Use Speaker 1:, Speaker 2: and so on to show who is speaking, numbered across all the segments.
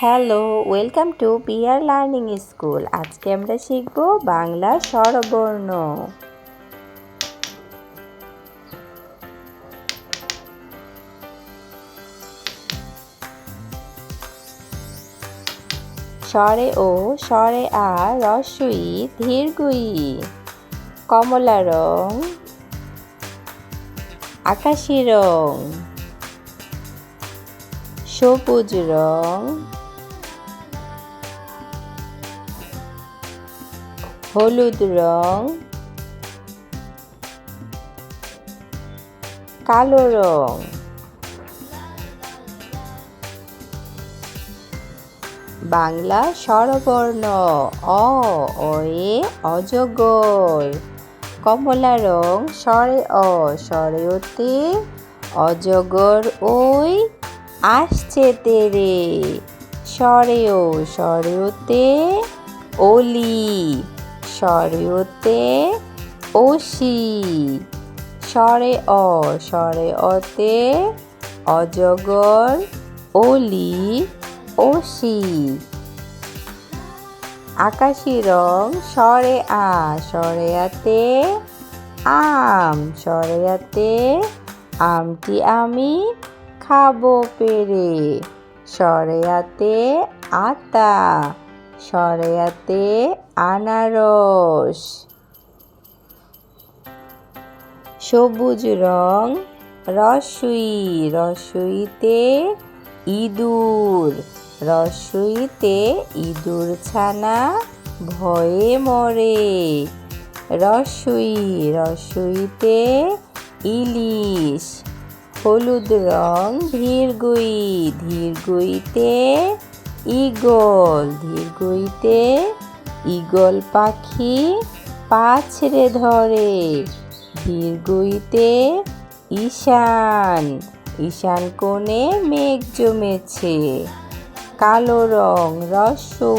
Speaker 1: Hello, welcome to peer learning school. আজকে আমরা শিখব বাংলা স্বরবর্ণ। স্বরে ও, স্বরে আ, রসই, ধীরগুই, কমলা রং, আকাশি রং, সবুজ রং হলুদ রং, কালো রং, বাংলা স্বরবর্ণ, অ অয়ে অজগর, কমলা রং, স্বরে অ, স্বরে ওতে অজগর ওই, আসছে তেরে, স্বরে ও, স্বরে ওতে অলি স্বরে ওতে ওসি। স্বরে অ স্বরে অতে অজগর অলি ওসি। আকাশি রং স্বরে আ স্বরে আতে আম স্বরে আতে আমটি আমি খাব পেরে। সরেয়াতে আতা সরেয়াতে আনারস। সবুজ রং রসুই, রসুইতে ইঁদুর রসুইতে ইঁদুর ছানা ভয়ে মরে। রসুই, রসুইতে ইলিশ, হলুদ রং ধীরগুই ধীরগুইতে ইগল ধীরগুইতে ইগল পাখি পাছড়ে ধরে। ধীরগুইতে ঈশান ঈশান কোণে মেঘ জমেছে। কালো রং রসৌ,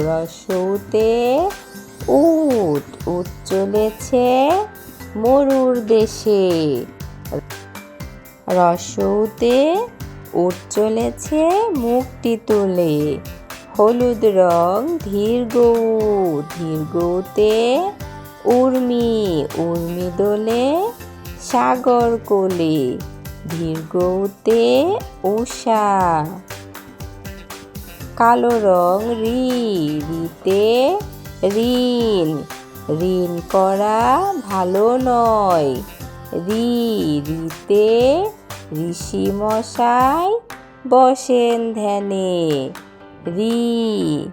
Speaker 1: রসৌতে উট উট চলেছে মরুর দেশে। রসৌতে উঠ চলেছে মুখটি তুলে। হলুদ রং ধীর গৌ, ধীর গৌতে উর্মি উর্মি দোলে সাগর কোলে, ধীর গৌতে উষা কালো রং রি, রিতে ঋণ ঋণ করা ভালো নয়। রি, রিতে ঋষি মশাই বসেন ধ্যানে। রি।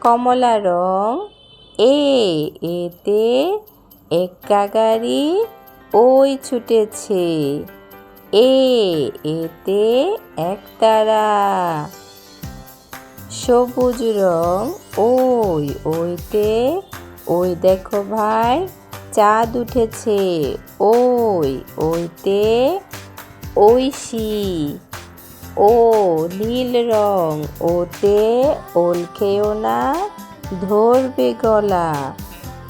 Speaker 1: কমলা রং, এ, এতে একা গাড়ি ওই ছুটেছে। এ, এতে একতারা। সবুজ রং, ওই, ওইতে, ওই দেখো ভাই চাঁদ উঠেছে। ওই, ওইতে ঐশী। ও নীল রং, ওতে ওল খেও না, ধরবে গলা।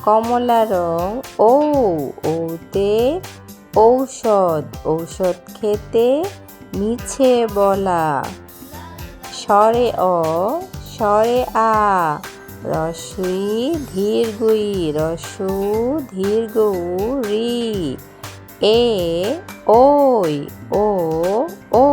Speaker 1: কমলা রং, ও, ওতে ঔষধ ঔষধ খেতে মিছে বলা। স্বরে অ, স্বরে আ রসুই ধীর গুই রসু ধীর রি এ ওই ও ও।